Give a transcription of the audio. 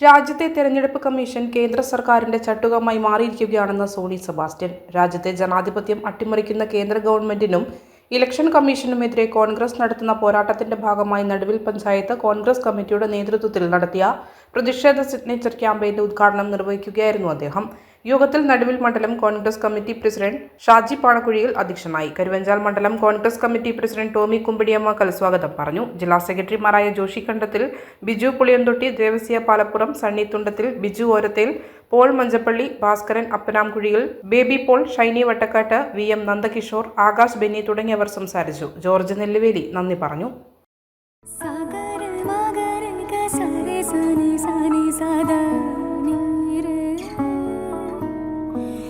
രാജ്യത്തെ തെരഞ്ഞെടുപ്പ് കമ്മീഷൻ കേന്ദ്ര സർക്കാരിന്റെ ചട്ടുകമായി മാറിയിരിക്കുകയാണെന്ന് സോണി സെബാസ്റ്റ്യൻ. രാജ്യത്തെ ജനാധിപത്യം അട്ടിമറിക്കുന്ന കേന്ദ്ര ഗവൺമെന്റിനും ഇലക്ഷൻ കമ്മീഷനുമെതിരെ കോൺഗ്രസ് നടത്തുന്ന പോരാട്ടത്തിന്റെ ഭാഗമായി നടുവിൽ പഞ്ചായത്ത് കോൺഗ്രസ് കമ്മിറ്റിയുടെ നേതൃത്വത്തിൽ നടത്തിയ പ്രതിഷേധ സിഗ്നേച്ചർ ക്യാമ്പയിന്റെ ഉദ്ഘാടനം നിർവഹിക്കുകയായിരുന്നു അദ്ദേഹം. യോഗത്തിൽ നടുവിൽ മണ്ഡലം കോൺഗ്രസ് കമ്മിറ്റി പ്രസിഡന്റ് ഷാജി പാണക്കുഴിയിൽ അധ്യക്ഷനായി. കരുവഞ്ചാൽ മണ്ഡലം Congress committee president Tomy Kumbidiyamackal സ്വാഗതം പറഞ്ഞു. ജില്ലാ സെക്രട്ടറിമാരായ ജോഷി കണ്ടത്തിൽ ബിജു പുളിയന്തൊട്ടി ദേവസ്യ പാലപ്പുറം സണ്ണി തുണ്ടത്തിൽ ബിജു ഓരത്തേൽ പോൾ മഞ്ചപ്പള്ളി ഭാസ്കരൻ അപ്പനാംകുഴിയിൽ ബേബി പോൾ ഷൈനി വട്ടക്കാട്ട് വി എം നന്ദകിഷോർ ആകാശ് ബെന്നി തുടങ്ങിയവർ സംസാരിച്ചു. ജോർജ് നെല്ലുവേലി നന്ദി പറഞ്ഞു.